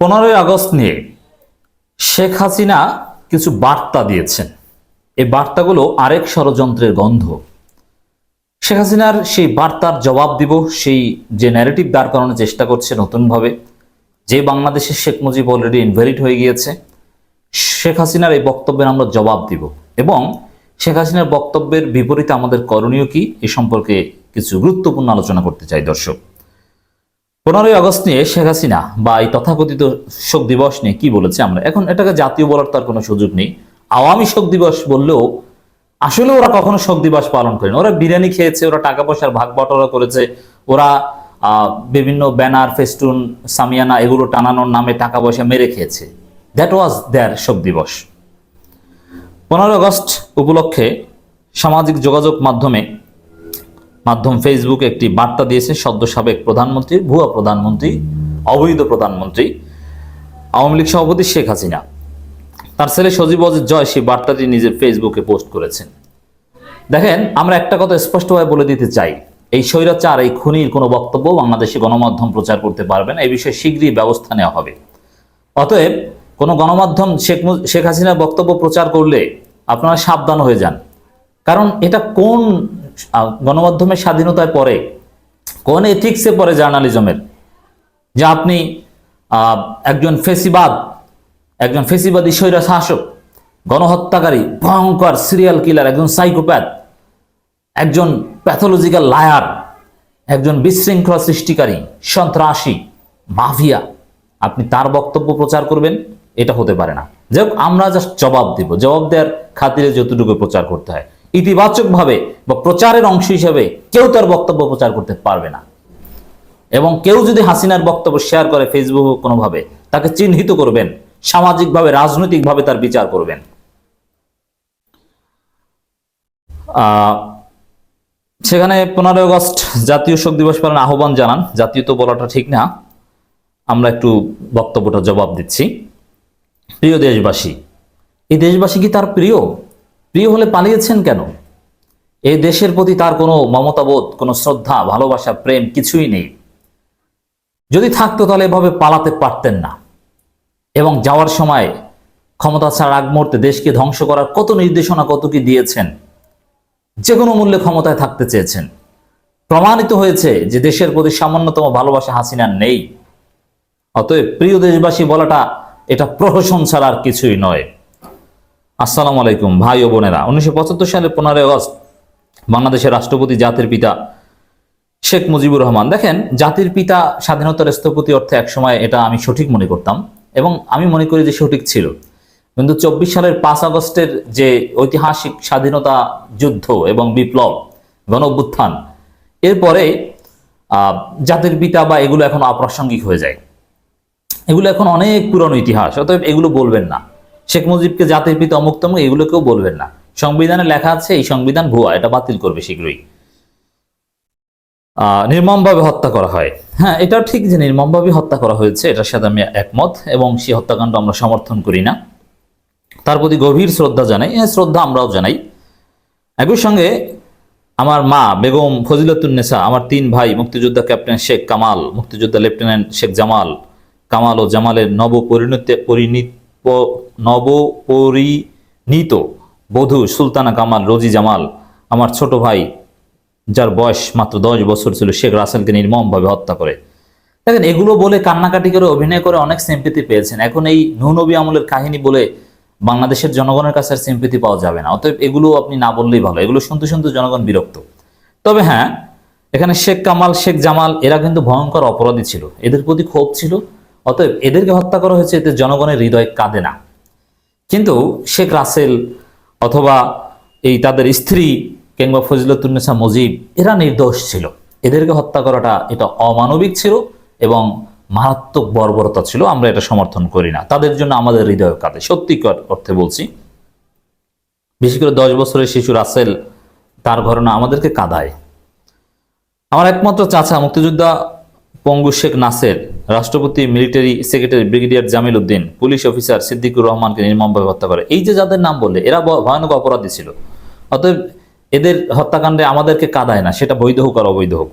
পনেরোই আগস্ট নিয়ে শেখ হাসিনা কিছু বার্তা দিয়েছেন। এই বার্তাগুলো আরেক ষড়যন্ত্রের গন্ধ। শেখ হাসিনার সেই বার্তার জবাব দিব, সেই যে ন্যারেটিভ দাঁড় করানোর চেষ্টা করছে নতুনভাবে, যে বাংলাদেশের শেখ মুজিব অলরেডি ইনভ্যালিড হয়ে গিয়েছে, শেখ হাসিনার এই বক্তব্যের আমরা জবাব দিব। এবং শেখ হাসিনার বক্তব্যের বিপরীতে আমাদের করণীয় কি, এ সম্পর্কে কিছু গুরুত্বপূর্ণ আলোচনা করতে চাই দর্শক। পনেরোই আগস্ট নিয়ে শেখ হাসিনা বা এই তথাকথিত শোক দিবস নিয়ে কি বলেছে আমরা? এখন এটাকে জাতীয় বলার তার কোনো সুযোগ নেই। আওয়ামী শোক দিবস বললেও আসলে ওরা কখনো শোক দিবস পালন করেনি। ওরা বিরিয়ানি খেয়েছে, ওরা টাকা পয়সার ভাগ বটরা করেছে, ওরা বিভিন্ন ব্যানার, ফেস্টুন, সামিয়ানা এগুলো টানানোর নামে টাকা পয়সা মেরে খেয়েছে। দ্যাট ওয়াজ দেয়ার শোক দিবস। পনেরোই আগস্ট উপলক্ষে সামাজিক যোগাযোগ মাধ্যমে মাধ্যম ফেসবুক একটি বার্তা দিয়েছে সদ্য সাবেক প্রধানমন্ত্রী, ভুয়া প্রধানমন্ত্রী, অবৈধ প্রধানমন্ত্রী, আওয়ামী লীগ সভাপতি শেখ হাসিনা। তার ছেলে সজীব অজিত জয় সেই বার্তাটি নিজের ফেসবুকে পোস্ট করেছেন। দেখেন, আমরা একটা কথা স্পষ্টভাবে বলে দিতে চাই। এই স্বৈরাচার, এই খুনির কোনো বক্তব্য বাংলাদেশে গণমাধ্যম প্রচার করতে পারবে না। এই বিষয়ে শীঘ্রই ব্যবস্থা নেওয়া হবে। অতএব, কোনো গণমাধ্যম শেখ শেখ হাসিনার বক্তব্য প্রচার করলে আপনারা সাবধান হয়ে যান। কারণ এটা কোন গণমাধ্যমের স্বাধীনতায় পরে কোন এথিক্সে পড়ে জার্নালিজমের যে আপনি একজন ফেসিবাদ, একজন ফেসিবাদী স্বৈরা শাসক গণহত্যাকারী, ভয়ঙ্কর সিরিয়াল কিলার একজন সাইকোপ্যাথ একজন প্যাথোলজিক্যাল লায়ার একজন বিশৃঙ্খলা সৃষ্টিকারী, সন্ত্রাসী, মাফিয়া, আপনি তার বক্তব্য প্রচার করবেন, এটা হতে পারে না। যাই আমরা জাস্ট জবাব দিব। জবাব দেওয়ার খাতিরে যতটুকু প্রচার করতে হয়। ইতিবাচকভাবে বা প্রচারের অংশ হিসেবে কেউ তার বক্তব্য প্রচার করতে পারবে না। এবং কেউ যদি হাসিনার বক্তব্য শেয়ার করে ফেসবুকে কোনোভাবে, তাকে চিহ্নিত করবেন, সামাজিকভাবে, রাজনৈতিকভাবে তার বিচার করবেন। সেখানে পনেরোই আগস্ট জাতীয় শোক দিবস পালন আহ্বান জানান। জাতীয় তো বলাটা ঠিক না। আমরা একটু বক্তব্যটা জবাব দিচ্ছি। প্রিয় দেশবাসী, এই দেশবাসী কি তার প্রিয়? প্রিয় হলে পালিয়েছেন কেন? এই দেশের প্রতি তার কোনো মমতাবোধ, কোনো শ্রদ্ধা, ভালোবাসা, প্রেম কিছুই নেই। যদি থাকতো তাহলে এভাবে পালাতে পারতেন না। এবং যাওয়ার সময় ক্ষমতা ছাড়ার আগ মুহূর্তে দেশকে ধ্বংস করার কত নির্দেশনা, কত কি দিয়েছেন যে কোনো মূল্যে ক্ষমতায় থাকতে চেয়েছেন। প্রমাণিত হয়েছে যে দেশের প্রতি সামান্যতম ভালোবাসা হাসিনার নেই। অতএব প্রিয় দেশবাসী, বলাটা এটা প্রহসন ছাড়া আর কিছুই নয়। আসসালামু আলাইকুম, ভাই ও বোনেরা। উনিশশো পঁচাত্তর সালের পনেরোই আগস্ট বাংলাদেশের রাষ্ট্রপতি জাতির পিতা শেখ মুজিবুর রহমান। দেখেন, জাতির পিতা স্বাধীনতার স্থপতি অর্থে একসময় এটা আমি সঠিক মনে করতাম এবং আমি মনে করি যে সঠিক ছিল। কিন্তু চব্বিশ সালের পাঁচ আগস্টের যে ঐতিহাসিক স্বাধীনতা যুদ্ধ এবং বিপ্লব, গণ অভ্যুত্থান, এরপরে জাতির পিতা বা এগুলো এখন অপ্রাসঙ্গিক হয়ে যায়। এগুলো এখন অনেক পুরনো ইতিহাস, অতএব এগুলো বলবেন না। শেখ মুজিবকে জাতির পিতা অমুক তমুক এগুলো কেউ বলবেন না। সংবিধানে লেখা আছে, এই সংবিধান ভুয়া, এটা বাতিল করবে শীঘ্রই। নির্মমভাবে হত্যা করা হয়। হ্যাঁ এটাও ঠিক যে নির্মমভাবে হত্যা করা হয়েছে, এটার সাথে আমি একমত, এবং সেই হত্যাকাণ্ড আমরা সমর্থন করি না। তার প্রতি গভীর শ্রদ্ধা জানাই হ্যাঁ শ্রদ্ধা আমরাও জানাই। একই সঙ্গে আমার মা বেগম ফজিলতুন্নেসা আমার তিন ভাই মুক্তিযোদ্ধা ক্যাপ্টেন শেখ কামাল, মুক্তিযোদ্ধা লেফটেন্যান্ট শেখ জামাল, কামাল ও জামালের নব পরিণত পরিণীত নব পরিণীত বধূ সুলতানা কামাল রোজি জামাল, আমার ছোট ভাই, যার বয়স মাত্র দশ বছর ছিল, শেখ রাসেলকে নির্মমভাবে হত্যা করে। দেখেন, এগুলো বলে কান্নাকাটি করে, অভিনয় করে অনেক সিম্পিতি পেয়েছেন। এখন এই নবী আমলের কাহিনী বলে বাংলাদেশের জনগণের কাছে আর সিম্পিতি পাওয়া যাবে না। অতএব এগুলো আপনি না বললেই ভালো। এগুলো শুনতে শুনতে জনগণ বিরক্ত। তবে হ্যাঁ এখানে শেখ কামাল, শেখ জামাল, এরা কিন্তু ভয়ঙ্কর অপরাধী ছিল। এদের প্রতি ক্ষোভ ছিল। অতএব এদেরকে হত্যা করা হয়েছে, এতে জনগণের হৃদয় কাঁদে না। কিন্তু শেখ রাসেল অথবা এই তাদের স্ত্রী কিংবা ফজিলতুন্নেসা মুজিব এরা নির্দোষ ছিল। এদেরকে হত্যা করাটা এটা অমানবিক ছিল এবং মারাত্মক বর্বরতা ছিল। আমরা এটা সমর্থন করি না। তাদের জন্য আমাদের হৃদয় কাঁদে। সত্যিকার অর্থে বলছি, বিশেষ করে দশ বছরের শিশু রাসেল, তার ঘটনা আমাদেরকে কাঁদায়। আমার একমাত্র চাচা মুক্তিযোদ্ধা পঙ্গু শেখ নাসের রাষ্ট্রপতি, military secretary, brigadier Jamil Uddin, police officer Siddiqur রহমানকে নির্মমভাবে হত্যা করে। এই যে যাদের নাম বললে, এরা ভয়ানক অপরাধী ছিল। অতএব এদের হত্যাকাণ্ডে আমাদেরকে কাঁদায় না, সেটা বৈধ হোক আর অবৈধ হোক।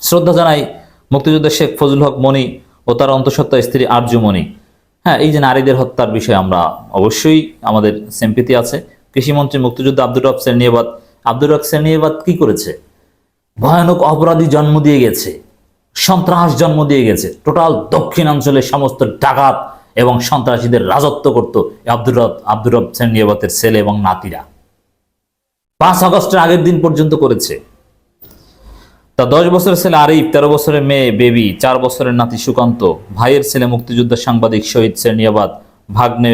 শ্রদ্ধা জানাই মুক্তিযোদ্ধা শেখ ফজল হক মনি ও তার অন্তঃসত্ত্বা স্ত্রী আর্যমণি হ্যাঁ এই যে নারীদের হত্যার বিষয়ে আমরা অবশ্যই আমাদের সিম্পিতি আছে। কৃষিমন্ত্রী মুক্তিযুদ্ধ আব্দুর রব সেরনিয়াবাদ আব্দুর রব সেরনিয়াবাদ কি করেছে? ভয়ানক অপরাধী জন্ম দিয়ে গেছে। সন্ত্রাস জন্ম দিয়ে গেছে। টোটাল দক্ষিণাঞ্চলের সমস্ত ডাকাত এবং সন্ত্রাসীদের রাজত্ব করত আব্দুর আব্দুর রব সেরনিয়াবাদের ছেলে এবং নাতিরা। পাঁচ আগস্টের আগের দিন পর্যন্ত করেছে। তা দশ বছরের ছেলে আরিফ, তেরো বছরের মেয়ে বেবি, চার বছরের নাতি সুকান্ত, ভাইয়ের ছেলে মুক্তিযোদ্ধা সাংবাদিক শহীদ সেরনিয়াবাদ ভাগ্নে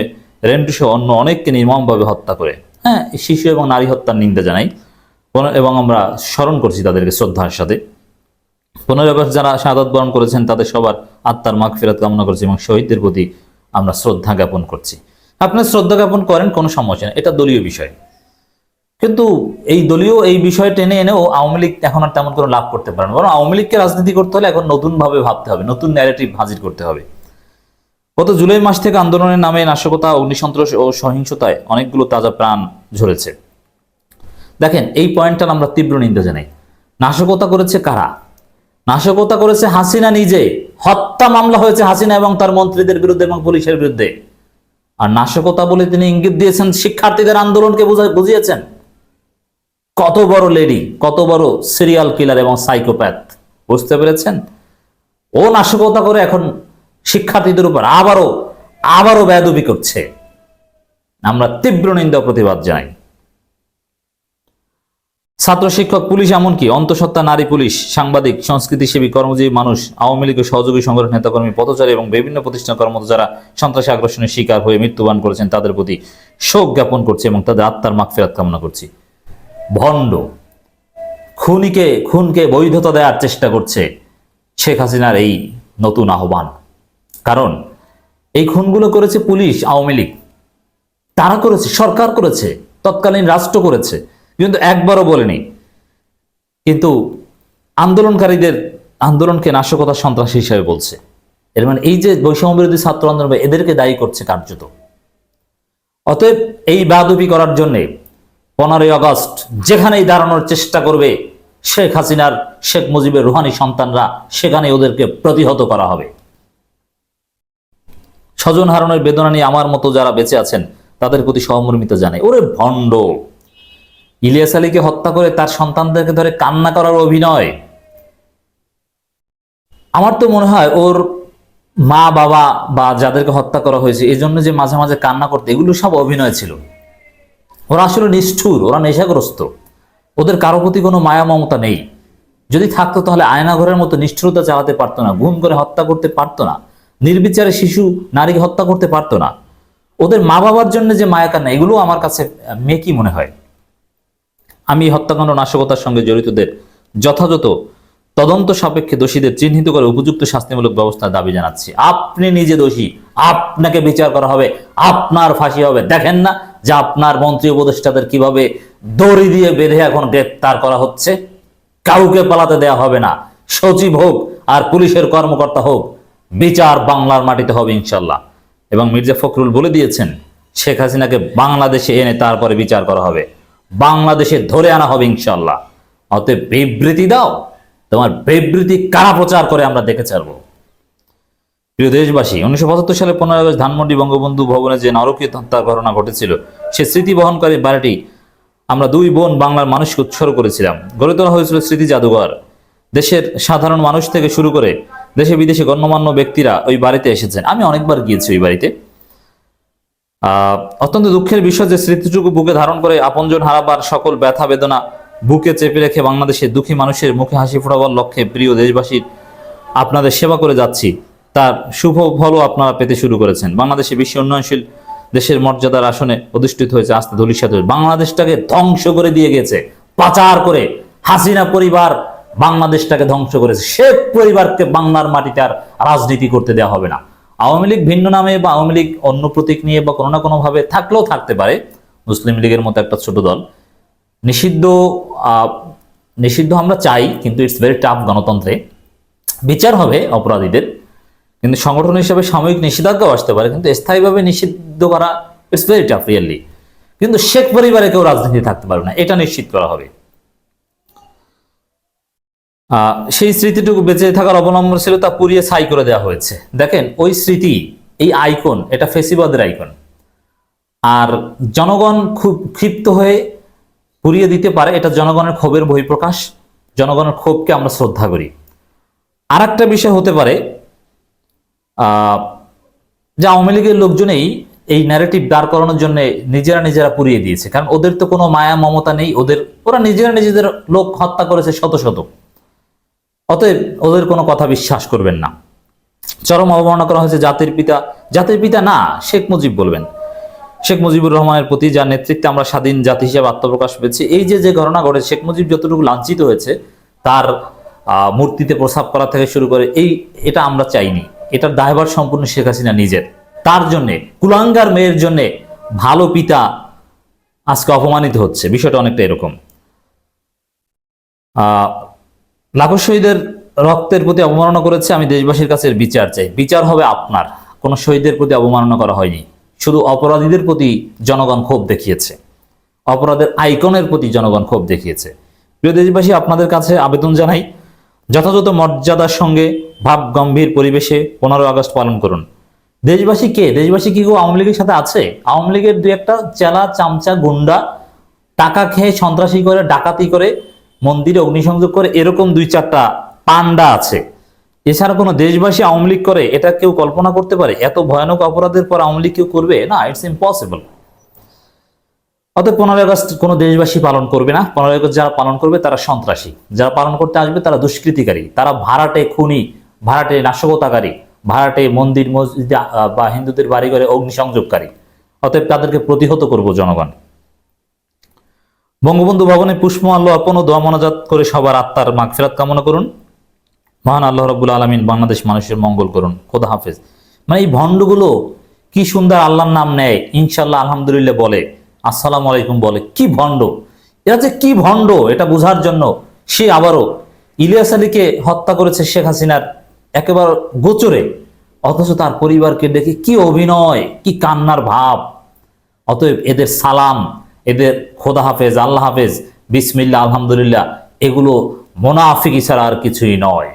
রেন্টু সহ অন্য অনেককে নির্মমভাবে হত্যা করে। হ্যাঁ শিশু এবং নারী হত্যার নিন্দা জানাই। এবং আমরা স্মরণ করছি তাদেরকে শ্রদ্ধার সাথে। পনেরো আগস্ট যারা শাহাদত বরণ করেছেন, তাদের সবার আত্মার মাগ ফেরত কামনা করছি এবং শহীদদের প্রতি আমরা শ্রদ্ধা জ্ঞাপন করছি। আপনার শ্রদ্ধা জ্ঞাপন করেন, কোনো সমস্যা নেই, এটা দলীয় বিষয়। কিন্তু এই দলীয় এই বিষয় টেনে এনেও আওয়ামী লীগ এখন আর তেমন কোনো লাভ করতে পারে না। বরং আওয়ামী লীগকে রাজনীতি করতে হলে এখন নতুনভাবে ভাবতে হবে, নতুন ন্যারেটিভ হাজির করতে হবে। গত জুলাই মাস থেকে আন্দোলনের নামে নাশকতা, অগ্নিসন্ত্রাস ও সহিংসতায় অনেকগুলো তাজা প্রাণ ঝরেছে। দেখেন, এই পয়েন্টটা আমরা তীব্র নিন্দা জানাই। নাশকতা করেছে কারা? নাশকতা করেছে হাসিনা নিজে। হত্যা মামলা হয়েছে হাসিনা এবং তার মন্ত্রীদের বিরুদ্ধে এবং পুলিশের বিরুদ্ধে। আর নাশকতা বলে তিনি ইঙ্গিত দিয়েছেন, শিক্ষার্থীদের আন্দোলনকে বুঝিয়েছেন। কত বড় লেডি, কত বড় সিরিয়াল কিলার এবং সাইকোপ্যাথ বুঝতে পেরেছেন? ও নাশকতা করে এখন শিক্ষার্থীদের উপর আবারও আবারও বেদবি করছে। আমরা তীব্র নিন্দা প্রতিবাদ জানাই। ছাত্র শিক্ষক, পুলিশ এমনকি অন্তঃসত্ত্বা নারী পুলিশ, সাংবাদিক সংস্কৃতিসেবী কর্মজীবী মানুষ, আওয়ামী লীগের সহযোগী সংগঠন, নেতাকর্মী, পথচারী এবং বিভিন্ন প্রতিষ্ঠান কর্মরত যারা সন্ত্রাসী আগ্রাসনের শিকার হয়ে মৃত্যুবরণ করেছেন, তাদের প্রতি শোক জ্ঞাপন করছে এবং তাদের আত্মার মাগফিরাত কামনা করছি। ভণ্ড, খুনিকে, খুনকে বৈধতা দেওয়ার চেষ্টা করছে শেখ হাসিনার এই নতুন আহ্বান। কারণ এই খুনগুলো করেছে পুলিশ, আওয়ামী লীগ। তারা করেছে, সরকার করেছে, তৎকালীন রাষ্ট্র করেছে। কিন্তু একবারও বলেনি। কিন্তু আন্দোলনকারীদের আন্দোলনকে নাশকতা সন্ত্রাসী হিসাবে বলছে। এর মানে এই যে বৈষম্য বিরোধী ছাত্র আন্দোলন এদেরকে দায়ী করছে কার্যত। অতএব এই বাদবি করার জন্য পনেরোই আগস্ট যেখানেই দাঁড়ানোর চেষ্টা করবে শেখ হাসিনার, শেখ মুজিবের রুহানি সন্তানরা সেখানে ওদেরকে প্রতিহত করা হবে। স্বজন হারানোর বেদনা নিয়ে আমার মতো যারা বেঁচে আছেন, তাদের প্রতি সহমর্মিতা জানাই। ওরে ভণ্ড! ইলিয়াস আলীকে হত্যা করে তার সন্তানদেরকে ধরে কান্না করার অভিনয়। আমার তো মনে হয় ওর মা, বাবা বা যাদেরকে হত্যা করা হয়েছে, এই জন্য যে মাঝে মাঝে কান্না করতে, এগুলো সব অভিনয় ছিল। ওরা আসলে নিষ্ঠুর, ওরা নেশাগ্রস্ত। ওদের কারও প্রতি কোনো মায়া মমতা নেই। যদি থাকতো তাহলে আয়না আয়নাঘরের মতো নিষ্ঠুরতা চালাতে পারতো না গুম করে হত্যা করতে পারতো না, নির্বিচারে শিশু, নারীকে হত্যা করতে পারতো না। ওদের মা বাবার জন্য যে মায়া কান্না, এগুলো আমার কাছে মেকি মনে হয়। আমি হত্যাকাণ্ড নাশকতার সঙ্গে জড়িতদের যথাযথ তদন্ত সাপেক্ষে দোষীদের চিহ্নিত করে উপযুক্ত শাস্তিমূলক ব্যবস্থা দাবি জানাচ্ছি। আপনি নিজে দোষী। আপনাকে বিচার করা হবে। আপনার ফাঁসি হবে। দেখেন না যে আপনার মন্ত্রী উপদেষ্টাদের কীভাবে দড়ি দিয়ে বেঁধে এখন গ্রেপ্তার করা হচ্ছে। কাউকে পালাতে দেয়া হবে না। সচিব হোক আর পুলিশের কর্মকর্তা হোক, বিচার বাংলার মাটিতে হবে ইনশাল্লাহ। এবং মির্জা ফখরুল বলে দিয়েছেন, শেখ হাসিনাকে বাংলাদেশে এনে তারপরে বিচার করা হবে। বাংলাদেশে ধরে আনা হবে ইনশাল্লাহ অতএব বিবৃতি দাও, তোমার বিবৃতি কারা প্রচার করে আমরা দেখে ছাড়বো। প্রিয় দেশবাসী, উনিশশো পঁচাত্তর সালে পনেরো আগস্ট ধানমন্ডি বঙ্গবন্ধু ভবনে যে নরকীয় হত্যার ঘটনা ঘটেছিল, সে স্মৃতি বহনকারী বাড়িটি আমরা দুই বোন বাংলার মানুষকে উৎসর্গ করেছিলাম। গড়ে তোলা হয়েছিল স্মৃতি জাদুঘর। দেশের সাধারণ মানুষ থেকে শুরু করে দেশে বিদেশে গণ্যমান্য ব্যক্তিরা ওই বাড়িতে এসেছেন। আমি অনেকবার গিয়েছি ওই বাড়িতে। অত্যন্ত দুঃখের বিষয় যে স্মৃতিটুকু বুকে ধারণ করে আপনজন হারাবার সকল ব্যথা বেদনা বুকে চেপে রেখে বাংলাদেশের দুঃখী মানুষের মুখে হাসি ফোটাবার লক্ষ্যে প্রিয় দেশবাসীর আপনাদের সেবা করে যাচ্ছি। তার শুভ ফলও আপনারা পেতে শুরু করেছেন। বাংলাদেশে বিশ্ব উন্নয়নশীল দেশের মর্যাদার আসনে অধিষ্ঠিত হয়েছে আস্তে ধূলিসাত বাংলাদেশটাকে ধ্বংস করে দিয়ে গেছে। পাচার করে হাসিনা পরিবার বাংলাদেশটাকে ধ্বংস করেছে। শেখ পরিবারকে বাংলার মাটিতে আর রাজনীতি করতে দেওয়া হবে না। আওয়ামী লীগ ভিন্ন নামে বা আওয়ামী লীগ অন্য প্রতীক নিয়ে বা কোনো না কোনোভাবে থাকলেও থাকতে পারে। মুসলিম লীগের মতো একটা ছোট দল। নিষিদ্ধ নিষিদ্ধ আমরা চাই, কিন্তু ইটস ভেরি টাফ গণতন্ত্রে। বিচার হবে অপরাধীদের, কিন্তু সংগঠন হিসেবে সাময়িক নিষেধাজ্ঞাও আসতে পারে, কিন্তু স্থায়ীভাবে নিষিদ্ধ করা ইটস ভেরি টাফ রিয়েলি কিন্তু শেখ পরিবারে কেউ রাজনীতি থাকতে পারবে না, এটা নিশ্চিত করা হবে। সেই স্মৃতিটুকু বেঁচে থাকার অবলম্বন ছিল তা পুড়িয়ে ছাই করে দেওয়া হয়েছে। দেখেন, ওই স্মৃতি, এই আইকন, এটা ফেসিবাদের আইকন। আর জনগণ খুব ক্ষিপ্ত হয়ে পুড়িয়ে দিতে পারে, এটা জনগণের ক্ষোভের বহিঃপ্রকাশ, জনগণের ক্ষোভকে আমরা শ্রদ্ধা করি। আর একটা বিষয় হতে পারে যে আওয়ামী লীগের লোকজনেই এই ন্যারেটিভ দাঁড় করানোর জন্য নিজেরা নিজেরা পুড়িয়ে দিয়েছে। কারণ ওদের তো কোনো মায়া মমতা নেই, ওদের, ওরা নিজেরা নিজেদের লোক হত্যা করেছে শত শত। অতএব ওদের কোনো কথা বিশ্বাস করবেন না। চরম অবমাননা করা হয়েছে জাতির পিতা। জাতির পিতা না, শেখ মুজিব বলবেন। শেখ মুজিবুর রহমানের প্রতি যার নেতৃত্বে আমরা স্বাধীন জাতি হিসেবে আত্মপ্রকাশ পেয়েছি, এই যে যে ঘটনা ঘটে, শেখ মুজিব যতটুকু লাঞ্ছিত হয়েছে, তার মূর্তিতে প্রসাব করা থেকে শুরু করে এই, এটা আমরা চাইনি। এটার দায়ভার সম্পূর্ণ শেখ হাসিনা নিজের। তার জন্যে, কুলাঙ্গার মেয়ের জন্যে ভালো পিতা আজকে অপমানিত হচ্ছে। বিষয়টা অনেকটা এরকম। লাখো শহীদের রক্তের প্রতি অবমাননা করেছে আমি দেশবাসীর কাছে বিচার চাই। বিচার হবে আপনার। কোনো শহীদের প্রতি অবমাননা করা হয়নি। শুধু অপরাধীদের প্রতি জনগণ ক্ষোভ দেখিয়েছে। অপরাধের আইকনের প্রতি জনগণ ক্ষোভ দেখিয়েছে। প্রিয় দেশবাসী, আপনাদের কাছে আবেদন জানাই, যথাযথ মর্যাদার সঙ্গে ভাব গম্ভীর পরিবেশে পনেরো আগস্ট পালন করুন। দেশবাসী কে? দেশবাসী কি কেউ আওয়ামী লীগের সাথে আছে? আওয়ামী লীগের দু একটা চেলা, চামচা, গুন্ডা, টাকা খেয়ে সন্ত্রাসী করে, ডাকাতি করে মন্দিরে অগ্নিসংযোগ করে এরকম দুই চারটা পান্ডা আছে। এছাড়া কোনো দেশবাসী আওয়ামী লীগ করে, এটা কেউ কল্পনা করতে পারে? এত ভয়ানক অপরাধের পর আওয়ামী লীগ কেউ করবে? না ইটস ইম্পসিবল অতএব পনেরোই আগস্ট কোনো দেশবাসী পালন করবে না। পনেরোই আগস্ট যারা পালন করবে, তারা সন্ত্রাসী। যারা পালন করতে আসবে, তারা দুষ্কৃতিকারী। তারা ভাড়াটে খুনি, ভাড়াটে নাশকতাকারী, ভাড়াটে মন্দির, মসজিদ বা হিন্দুদের বাড়ি ঘরে অগ্নিসংযোগকারী। অতএব তাদেরকে প্রতিহত করব জনগণ। বঙ্গবন্ধু ভবনে পুষ্পমাল্য অর্পণ ও দোয়া মনাজাত করে সবার আত্মার মাগফিরাত কামনা করুন। মহান আল্লাহ রব্বুল আলমিন বাংলাদেশ মানুষের মঙ্গল করুন। খোদা হাফেজ। মানে এই ভণ্ডগুলো কি সুন্দর আল্লাহর নাম নেয় ইনশাল্লাহ আলহামদুলিল্লাহ বলে। আসসালামু আলাইকুম বলে। কি ভণ্ড। এরা যে কি ভণ্ড, এটা বোঝার জন্য সে আবারও ইলিয়াস আলীকে হত্যা করেছে শেখ হাসিনার একেবারে গোচরে। অথচ তার পরিবারকে দেখে কি অভিনয়, কি কান্নার ভাব। অতএব এদের সালাম এদের খোদা হাফেজ আল্লাহ হাফেজ বিসমিল্লা আলহামদুলিল্লাহ এগুলো মোনাফিক ছাড়া আর কিছুই নয়।